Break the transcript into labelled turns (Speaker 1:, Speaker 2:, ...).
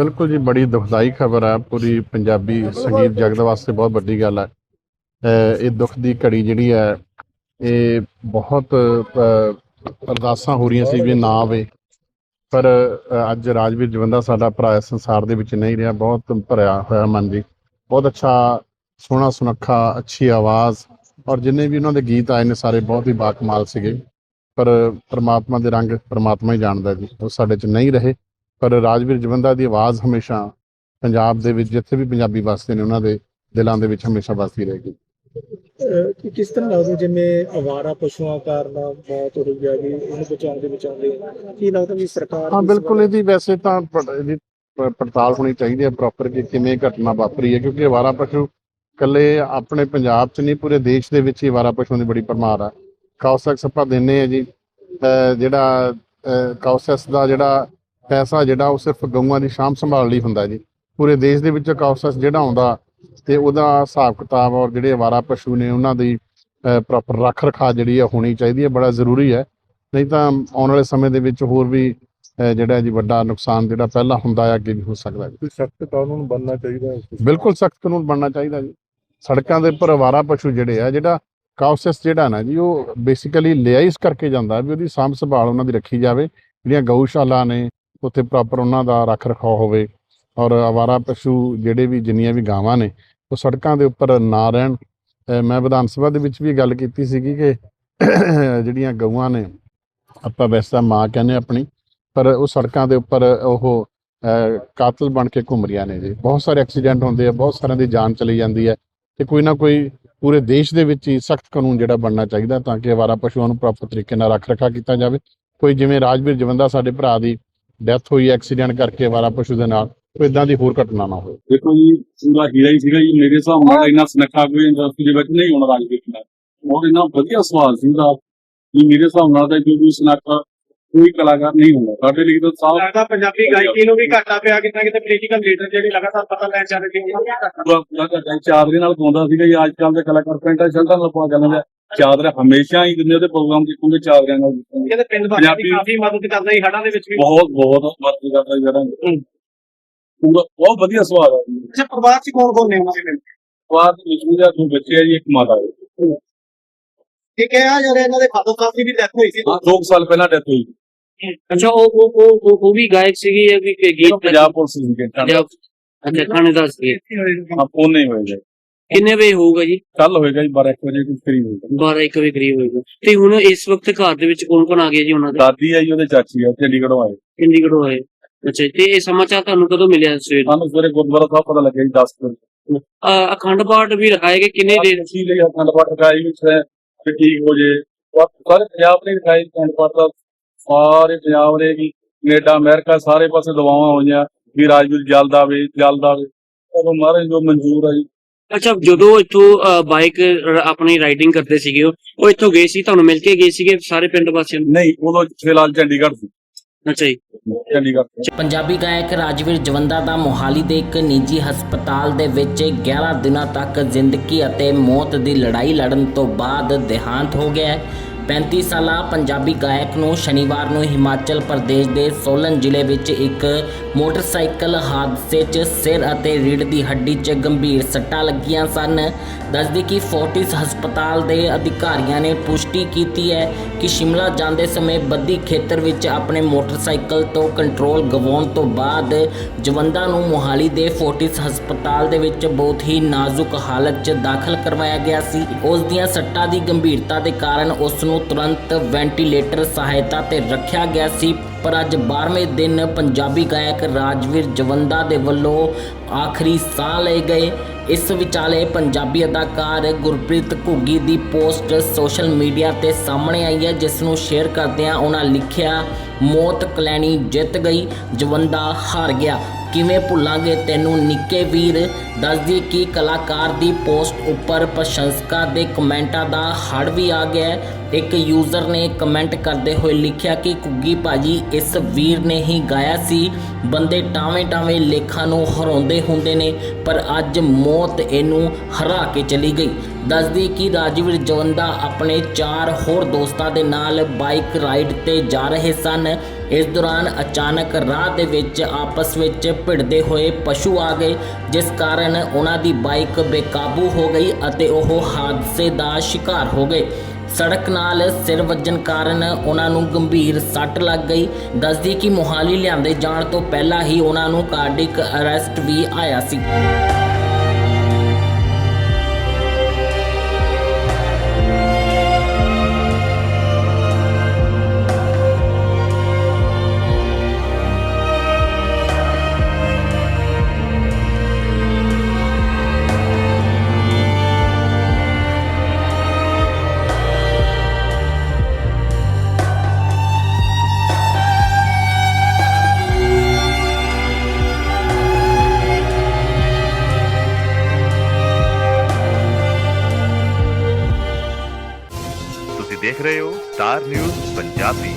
Speaker 1: ਬਿਲਕੁਲ ਜੀ, ਬੜੀ ਦੁਖਦਾਈ ਖਬਰ ਹੈ ਪੂਰੀ ਪੰਜਾਬੀ ਸੰਗੀਤ ਜਗਤ ਵਾਸਤੇ ਬਹੁਤ ਵੱਡੀ ਗੱਲ ਹੈ ਇਹ ਦੁੱਖ ਦੀ ਘੜੀ ਜਿਹੜੀ ਹੈ ਇਹ ਬਹੁਤ ਅਰਦਾਸਾਂ ਹੋ ਰਹੀਆਂ ਸੀ ਵੀ ਨਾ ਆਵੇ। ਪਰ ਅੱਜ ਰਾਜਵੀਰ ਜਵੰਦਾ ਸਾਡਾ ਭਰਾ ਸੰਸਾਰ ਦੇ ਵਿੱਚ ਨਹੀਂ ਰਿਹਾ, ਬਹੁਤ ਭਰਿਆ ਹੋਇਆ ਮਨ ਜੀ। ਬਹੁਤ ਅੱਛਾ, ਸੋਹਣਾ ਸੁਨੱਖਾ, ਅੱਛੀ ਆਵਾਜ਼, ਔਰ ਜਿੰਨੇ ਵੀ ਉਹਨਾਂ ਦੇ ਗੀਤ ਆਏ ਨੇ ਸਾਰੇ ਬਹੁਤ ਹੀ ਬਾਕਮਾਲ ਸੀਗੇ। ਪਰ, ਪ੍ਰਮਾਤਮਾ ਦੇ ਰੰਗ ਪਰਮਾਤਮਾ ਹੀ ਜਾਣਦਾ ਜੀ, ਉਹ ਸਾਡੇ 'ਚ ਨਹੀਂ ਰਹੇ। ਪਰ ਰਾਜਵੀਰ ਜਵੰਦਾ ਦੀ ਆਵਾਜ਼ ਹਮੇਸ਼ਾ ਪੰਜਾਬ ਦੇ ਵਿੱਚ ਜਿੱਥੇ ਵੀ ਪੰਜਾਬੀ ਵਸਦੇ ਨੇ ਉਹਨਾਂ ਦੇ ਦਿਲਾਂ ਦੇ ਵਿੱਚ ਹਮੇਸ਼ਾ ਵਸਦੀ ਰਹੇਗੀ।
Speaker 2: ਕਿ ਕਿਸ ਤਰ੍ਹਾਂ ਲੱਗਦਾ ਜਿਵੇਂ ਅਵਾਰਾ ਪਸ਼ੂਆਂ ਕਾਰਨ ਮੌਤ ਹੈ ਜੀ ਉਹਨੂੰ ਬਚਾਉਂਦੇ ਬਚਾਉਂਦੇ ਕੀ ਲੱਗਦਾ ਵੀ ਸਰਕਾਰ
Speaker 1: ਹਾਂ ਬਿਲਕੁਲ ਇਹਦੀ ਵੈਸੇ ਤਾਂ ਇਹਦੀ ਪੜਤਾਲ ਹੋਣੀ ਚਾਹੀਦੀ ਹੈ ਪ੍ਰੋਪਰ ਕਿ ਕਿਵੇਂ ਘਟਨਾ ਵਾਪਰੀ ਹੈ ਕਿਉਂਕਿ ਅਵਾਰਾ ਪਸ਼ੂ ਇਕੱਲੇ ਆਪਣੇ ਪੰਜਾਬ 'ਚ ਨਹੀਂ ਪੂਰੇ ਦੇਸ਼ ਦੇ ਵਿੱਚ ਹੀ ਅਵਾਰਾ ਪਸ਼ੂਆਂ ਦੀ ਬੜੀ ਭਰਮਾਰ ਆ। ਕਾਉਸੈਕਸ ਆਪਾਂ ਦਿੰਨੇ ਆ ਜੀ ਜਿਹੜਾ ਕਾਉਸੈਕਸ ਦਾ ਜਿਹੜਾ ਪੈਸਾ ਜਿਹੜਾ ਉਹ ਸਿਰਫ ਗਊਆਂ ਦੀ ਸ਼ਾਮ ਸੰਭਾਲ ਲਈ ਹੁੰਦਾ ਜੀ। ਪੂਰੇ ਦੇਸ਼ ਦੇ ਵਿੱਚ ਕਾਉਸੈਕਸ ਜਿਹੜਾ ਆਉਂਦਾ ਤੇ ਉਹਦਾ ਹਿਸਾਬ ਕਿਤਾਬ ਔਰ ਜਿਹੜੇ ਅਵਾਰਾ ਪਸ਼ੂ ਨੇ ਉਹਨਾਂ ਦੀ ਪ੍ਰੋਪਰ ਰੱਖ ਰਖਾ ਜਿਹੜੀ ਆ ਹੋਣੀ ਚਾਹੀਦੀ ਹੈ ਬੜਾ ਜ਼ਰੂਰੀ ਹੈ। ਨਹੀਂ ਤਾਂ ਆਉਣ ਵਾਲੇ ਸਮੇਂ ਦੇ ਵਿੱਚ ਹੋਰ ਵੀ ਜਿਹੜਾ ਜੀ ਵੱਡਾ ਨੁਕਸਾਨ ਜਿਹੜਾ ਪਹਿਲਾਂ ਹੁੰਦਾ ਹੈ ਅੱਗੇ ਵੀ ਹੋ ਸਕਦਾ ਹੈ
Speaker 3: ਸਖਤ ਕਾਨੂੰਨ ਬਣਨਾ ਚਾਹੀਦਾ ਹੈ
Speaker 1: ਬਿਲਕੁਲ ਸਖਤ ਕਾਨੂੰਨ ਬਣਨਾ ਚਾਹੀਦਾ ਜੀ। ਸੜਕਾਂ ਦੇ ਉੱਪਰ ਅਵਾਰਾ ਪਸ਼ੂ ਜਿਹੜੇ ਆ ਜਿਹੜਾ ਕਾਉਸਸ ਜਿਹੜਾ ਨਾ ਜੀ ਉਹ ਬੇਸਿਕਲੀ ਲਿਆ ਇਸ ਕਰਕੇ ਜਾਂਦਾ ਵੀ ਉਹਦੀ ਸਾਂਭ ਸੰਭਾਲ ਉਹਨਾਂ ਦੀ ਰੱਖੀ ਜਾਵੇ। ਜਿਹੜੀਆਂ ਗਊਸ਼ਾਲਾ ਨੇ ਉੱਥੇ ਪ੍ਰੋਪਰ ਉਹਨਾਂ ਦਾ ਰੱਖ ਰਖਾਅ ਹੋਵੇ ਔਰ ਅਵਾਰਾ ਪਸ਼ੂ ਜਿਹੜੇ ਵੀ ਜਿੰਨੀਆਂ ਵੀ ਗਾਵਾਂ ਨੇ, ਉਹ ਸੜਕਾਂ ਦੇ ਉੱਪਰ ਨਾ ਰਹਿਣ। ਮੈਂ ਵਿਧਾਨ ਸਭਾ ਦੇ ਵਿੱਚ ਵੀ ਗੱਲ ਕੀਤੀ ਸੀਗੀ ਕਿ ਜਿਹੜੀਆਂ ਗਊਆਂ ਨੇ, ਆਪਾਂ ਵੈਸੇ ਤਾਂ ਮਾਂ ਕਹਿੰਦੇ ਆਪਣੀ, ਪਰ ਉਹ ਸੜਕਾਂ ਦੇ ਉੱਪਰ ਉਹ ਕਾਤਲ ਬਣ ਕੇ ਘੁੰਮ ਰਹੀਆਂ ਨੇ ਜੀ। ਬਹੁਤ ਸਾਰੇ ਐਕਸੀਡੈਂਟ ਹੁੰਦੇ ਆ, ਬਹੁਤ ਸਾਰਿਆਂ ਦੀ ਜਾਨ ਚਲੀ ਜਾਂਦੀ ਹੈ ਤੇ ਕੋਈ ਨਾ ਕੋਈ ਪੂਰੇ ਦੇਸ਼ ਦੇ ਵਿੱਚ ਹੀ ਸਖਤ ਕਾਨੂੰਨ ਜਿਹੜਾ ਬਣਨਾ ਚਾਹੀਦਾ ਤਾਂ ਕਿ ਅਵਾਰਾ ਪਸ਼ੂਆਂ ਨੂੰ ਪ੍ਰੋਪਰ ਤਰੀਕੇ ਨਾਲ ਰੱਖ ਰਖਾ ਕੀਤਾ ਜਾਵੇ। ਕੋਈ ਜਿਵੇਂ ਰਾਜਵੀਰ ਜਵੰਦਾ ਸਾਡੇ ਭਰਾ ਦੀ ਡੈਥ ਹੋਈ ਐਕਸੀਡੈਂਟ ਕਰਕੇ ਅਵਾਰਾ ਪਸ਼ੂ ਦੇ ਨਾਲ ਕੋਈ ਇਦਾਂ ਦੀ ਹੋਰ ਘਟਨਾ ਨਾ ਹੋਵੇ।
Speaker 4: ਦੇਖੋ ਜੀ ਪੂਰਾ ਹੀਰਾ ਹੀ ਸੀਗਾ ਜੀ ਮੇਰੇ ਹਿਸਾਬ ਨਾਲ ਇੰਨਾ ਸੁਨੱਖਾ ਕੋਈ ਇੰਡਸਟਰੀ ਦੇ ਵਿੱਚ ਨਹੀਂ ਹੋਣਾ ਰਾਜਵੀਰ ਨਾਲ ਉਹ ਇੰਨਾ ਵਧੀਆ ਸਵਾਲ ਸੀ ਉਹਦਾ ਕਿ ਮੇਰੇ ਹਿਸਾਬ ਨਾਲ ਤਾਂ ਜੋ ਵੀ ਸੁਨੱਖਾ ਕੋਈ ਕਲਾਕਾਰ ਨਹੀਂ ਹੁੰਦਾ। ਸਾਡੇ ਲਈ ਤਾਂ ਸਾਫ਼
Speaker 2: ਲੱਗਦਾ ਪੰਜਾਬੀ ਗਾਇਕੀ ਨੂੰ ਵੀ ਘਾਟਾ ਪਿਆ ਕਿਤੇ ਕਿਤੇ ਪੋਲੀਟੀਕਲ ਲੀਡਰ ਜਿਹੜੇ ਲਗਾਤਾਰ ਪਤਾ ਲੈਣ ਚੱਲ ਰਹੇ ਨੇ ਉਹਨਾਂ ਵੀ ਘਾਟਾ
Speaker 4: ਪੂਰਾ ਪੂਰਾ ਘੰਟਾ ਚਾਦਰੇ ਨਾਲ ਗਾਉਂਦਾ ਸੀਗਾ ਜੀ ਅੱਜ ਕੱਲ ਦੇ ਕਲਾਕਾਰ ਪੈਂਟਾਂ ਸ਼ਰਟਾਂ ਨਾਲ ਪਾ ਜਾਂਦੇ ਨੇ ਚਾਦਰ ਹਮੇਸ਼ਾ ਹੀ ਜਿੰਨੇ ਉਹਦੇ ਪ੍ਰੋਗਰਾਮ ਦੇਖੋਗੇ ਚਾਦਰਿਆਂ ਨਾਲ ਦੇਖੋਗੇ।
Speaker 2: ਕਹਿੰਦੇ ਪਿੰਡ ਵਾਸੀਆਂ ਦੀ
Speaker 4: ਪੰਜਾਬੀ-
Speaker 2: ਕਾਫੀ ਮਦਦ ਕਰਦਾ ਸੀ ਹੜਾਂ ਦੇ ਵਿੱਚ ਵੀ।
Speaker 4: ਬਹੁਤ ਬਹੁਤ ਮਦਦ ਕਰਦਾ ਜੀ ਜਿਹੜਾ ਪੂਰਾ ਬਹੁਤ ਵਧੀਆ ਸਵਾਲ ਹੈ ਜੀ।
Speaker 2: ਅੱਛਾ ਪਰਿਵਾਰ ਚ ਕੌਣ ਕੌਣ ਨੇ ਉਹਨਾਂ ਦੇ
Speaker 4: ਵਿੱਚ ਉਹਦਾ ਦੋ ਬੱਚੇ ਆ ਜੀ ਇੱਕ ਮਾਤਾ ਹੈ।
Speaker 2: ਠੀਕ ਹੈ ਆ ਜਿਹੜੇ ਇਹਨਾਂ ਦੇ ਫਾਦਰ ਸਾਹਿਬ ਦੀ ਵੀ ਡੈਥ ਹੋਈ ਸੀ।
Speaker 4: ਹਾਂ ਦੋ ਕੁ ਸਾਲ ਪਹਿਲਾਂ ਡੈਥ ਹੋਈ।
Speaker 5: ਅੱਛਾ ਉਹ ਉਹ ਉਹ ਉਹ- ਉਹ ਵੀ ਗਾਇਕ ਸੀਗੀ ਜਾਂ ਵੀ
Speaker 4: ਇਹ
Speaker 5: ਗੀਤ
Speaker 4: ਪੰਜਾਬ ਪੁਲਿਸ ਦੀ ਗੇਟਾਂ
Speaker 5: ਪੰਜਾਬ ਅੱਛਾ ਥਾਣੇਦਾਰ ਸੀ
Speaker 4: ਹਾਂ ਪੋਨੇ ਹੋਏਗਾ
Speaker 5: ਕਿੰਨੇ ਵਜੇ ਹੋਊਗਾ ਜੀ?
Speaker 4: ਕੱਲ ਹੋਏਗਾ ਜੀ 12 1 ਵਜੇ ਕੁਝ ਕਰੀਬ ਹੋਏਗਾ
Speaker 5: 12 1 ਵਜੇ ਕਰੀਬ ਹੋਏਗਾ। ਤੇ ਹੁਣ ਇਸ ਵਕਤ ਘਰ ਦੇ ਵਿੱਚ ਕੌਣ ਕੌਣ ਆ ਗਿਆ ਜੀ ਉਹਨਾਂ ਦੇ?
Speaker 4: ਦਾਦੀ ਜੀ ਉਹਦੇ ਚਾਚੀ ਹੈ ਚੰਡੀਗੜ੍ਹੋਂ ਆਏ।
Speaker 5: ਚੰਡੀਗੜ੍ਹੋਂ ਆਏ। ਅੱਛਾ ਤੇ ਇਹ ਸਮਾਚਾਰ ਤੁਹਾਨੂੰ ਕਦੋਂ ਮਿਲਿਆ ਸਵੇਰ
Speaker 4: ਸਾਨੂੰ ਸਵੇਰੇ ਗੁਰਦੁਆਰਾ ਸਾਹਿਬ ਪਤਾ ਲੱਗਿਆ ਜੀ 10 ਵਜੇ।
Speaker 5: ਅਖੰਡ ਪਾਠ ਵੀ ਰਖਾਏਗੇ ਕਿੰਨੇ ਦੇਰ
Speaker 4: ਅਸੀਂ ਲਈ ਅਖੰਡ ਪਾਠ ਰਖਾਈ ਵਿੱਚ ਹੈ ਕਿ ਠੀਕ ਹੋ ਜੇ। ਸਾਰੇ ਪੰਜਾਬ ਨੇ ਰਖਾਈ ਅਖੰਡ ਪਾਠ ਦਾ। ਸਾਰੇ ਪੰਜਾਬ ਨੇ ਵੀ ਕੈਨੇਡਾ ਅਮਰੀਕਾ ਸਾਰੇ ਪਾਸੇ ਦਵਾਵਾਂ ਹੋਈਆਂ ਵੀ ਰਾਜਵੀਰ ਜਲਦ ਆਵੇ ਜਲਦ ਆਵੇ ਮਹਾਰਾਜ ਜੋ ਮਨਜ਼ੂਰ ਹੈ ਜੀ।
Speaker 5: ਅੱਛਾ ਜਦੋਂ ਇੱਥੋਂ ਬਾਈਕ ਆਪਣੀ ਰਾਈਡਿੰਗ ਕਰਦੇ ਸੀਗੇ ਉਹ ਇੱਥੋਂ ਗਏ ਸੀ ਤੁਹਾਨੂੰ ਮਿਲ ਕੇ ਗਏ ਸੀਗੇ ਸਾਰੇ ਪਿੰਡ ਵਾਸੀਆਂ ਨੂੰ?
Speaker 4: ਨਹੀਂ ਉਦੋਂ ਫਿਲਹਾਲ ਚੰਡੀਗੜ੍ਹ ਸੀ।
Speaker 5: ਅੱਛਾ ਜੀ।
Speaker 4: ਚੰਡੀਗੜ੍ਹ
Speaker 6: ਪੰਜਾਬੀ ਗਾਇਕ ਰਾਜਵੀਰ ਜਵੰਦਾ ਦਾ ਮੋਹਾਲੀ ਦੇ ਇੱਕ ਨਿੱਜੀ ਹਸਪਤਾਲ ਦੇ ਵਿੱਚ 11 ਦਿਨਾਂ ਤੱਕ ਜ਼ਿੰਦਗੀ ਅਤੇ ਮੌਤ ਦੀ ਲੜਾਈ ਲੜਨ ਤੋਂ ਬਾਅਦ ਦੇਹਾਂਤ ਹੋ ਗਿਆ ਹੈ। 35 ਸਾਲਾ ਪੰਜਾਬੀ ਗਾਇਕ ਨੂੰ ਸ਼ਨੀਵਾਰ ਨੂੰ ਹਿਮਾਚਲ ਪ੍ਰਦੇਸ਼ ਦੇ ਸੋਲਨ ਜ਼ਿਲ੍ਹੇ ਵਿੱਚ ਇੱਕ ਮੋਟਰਸਾਈਕਲ ਹਾਦਸੇ 'ਚ ਸਿਰ ਅਤੇ ਰੀੜ੍ਹ ਦੀ ਹੱਡੀ 'ਚ ਗੰਭੀਰ ਸੱਟਾਂ ਲੱਗੀਆਂ ਸਨ। ਦੱਸਦੀ ਕਿ ਫੋਰਟਿਸ ਹਸਪਤਾਲ ਦੇ ਅਧਿਕਾਰੀਆਂ ਨੇ ਪੁਸ਼ਟੀ ਕੀਤੀ ਹੈ ਕਿ ਸ਼ਿਮਲਾ ਜਾਂਦੇ ਸਮੇਂ ਬੱਦੀ ਖੇਤਰ ਵਿੱਚ ਆਪਣੇ ਮੋਟਰਸਾਈਕਲ ਤੋਂ ਕੰਟਰੋਲ ਗਵਾਉਣ ਤੋਂ ਬਾਅਦ ਜਵੰਦਾ ਨੂੰ ਮੋਹਾਲੀ ਦੇ ਫੋਰਟਿਸ ਹਸਪਤਾਲ ਦੇ ਵਿੱਚ ਬਹੁਤ ਹੀ ਨਾਜ਼ੁਕ ਹਾਲਤ 'ਚ ਦਾਖਲ ਕਰਵਾਇਆ ਗਿਆ ਸੀ। ਉਸ ਦੀਆਂ ਸੱਟਾਂ ਦੀ ਗੰਭੀਰਤਾ ਦੇ ਕਾਰਨ ਉਸ ਨੂੰ ਤੁਰੰਤ ਵੈਂਟੀਲੇਟਰ ਸਹਾਇਤਾ ਤੇ ਰੱਖਿਆ ਗਿਆ ਸੀ, ਪਰ ਅੱਜ 12ਵੇਂ ਦਿਨ ਪੰਜਾਬੀ ਗਾਇਕ ਰਾਜਵੀਰ ਜਵੰਦਾ ਦੇ ਵੱਲੋਂ ਆਖਰੀ ਸਾਹ ਲਏ ਗਏ। ਇਸ ਵਿਚਾਲੇ ਪੰਜਾਬੀ ਅਦਾਕਾਰ ਗੁਰਪ੍ਰੀਤ ਘੁੱਗੀ ਦੀ ਪੋਸਟ ਸੋਸ਼ਲ ਮੀਡੀਆ ਤੇ ਸਾਹਮਣੇ ਆਈ ਹੈ, ਜਿਸ ਨੂੰ ਸ਼ੇਅਰ ਕਰਦਿਆਂ ਉਹਨਾਂ ਲਿਖਿਆ, ਮੌਤ ਕਲੈਣੀ ਜਿੱਤ ਗਈ, ਜਵੰਦਾ ਹਾਰ ਗਿਆ। ਕਿਵੇਂ ਭੁੱਲਾਂਗੇ ਤੈਨੂੰ ਨਿੱਕੇ ਵੀਰ? ਦੱਸਦੀ ਕਿ ਕਲਾਕਾਰ ਦੀ ਪੋਸਟ ਉੱਪਰ ਪ੍ਰਸ਼ੰਸਕਾਂ ਦੇ ਕਮੈਂਟਾਂ ਦਾ ਹੜ ਵੀ ਆ ਗਿਆ ਇੱਕ ਯੂਜ਼ਰ ਨੇ ਕਮੈਂਟ ਕਰਦੇ ਹੋਏ ਲਿਖਿਆ ਕਿ ਕੁੱਗੀ ਭਾਜੀ, ਇਸ ਵੀਰ ਨੇ ਹੀ ਗਾਇਆ ਸੀ। ਬੰਦੇ ਟਾਵੇਂ ਟਾਵੇਂ ਲੇਖਾਂ ਨੂੰ ਹਰਾਉਂਦੇ ਹੁੰਦੇ ਨੇ, ਪਰ ਅੱਜ ਮੌਤ ਇਹਨੂੰ ਹਰਾ ਕੇ ਚਲੀ ਗਈ। ਦੱਸਦੀ ਕਿ ਰਾਜਵੀਰ ਜਵੰਦਾ ਆਪਣੇ ਚਾਰ ਹੋਰ ਦੋਸਤਾਂ ਦੇ ਨਾਲ ਬਾਈਕ ਰਾਈਡ ਤੇ ਜਾ ਰਹੇ ਸਨ। ਇਸ ਦੌਰਾਨ ਅਚਾਨਕ ਰਾਹ ਦੇ ਵਿੱਚ ਆਪਸ ਵਿੱਚ ਭਿੜਦੇ ਹੋਏ ਪਸ਼ੂ ਆ ਗਏ, ਜਿਸ ਕਾਰਨ ਉਹਨਾਂ ਦੀ ਬਾਈਕ ਬੇਕਾਬੂ ਹੋ ਗਈ ਅਤੇ ਉਹ ਹਾਦਸੇ ਦਾ ਸ਼ਿਕਾਰ ਹੋ ਗਏ। ਸੜਕ ਨਾਲ ਸਿਰ ਵੱਜਣ ਕਾਰਨ ਉਹਨਾਂ ਨੂੰ ਗੰਭੀਰ ਸੱਟ ਲੱਗ ਗਈ। ਦੱਸਦੀ ਕਿ ਮੋਹਾਲੀ ਲਿਆਂਦੇ ਜਾਣ ਤੋਂ ਪਹਿਲਾਂ ਹੀ ਉਹਨਾਂ ਨੂੰ ਕਾਰਡਿਕ ਅਰੈਸਟ ਵੀ ਆਇਆ ਸੀ।
Speaker 7: ਦੇਖ ਰਹੇ ਹੋ ਸਟਾਰ ਨਿਊਜ਼ ਪੰਜਾਬੀ।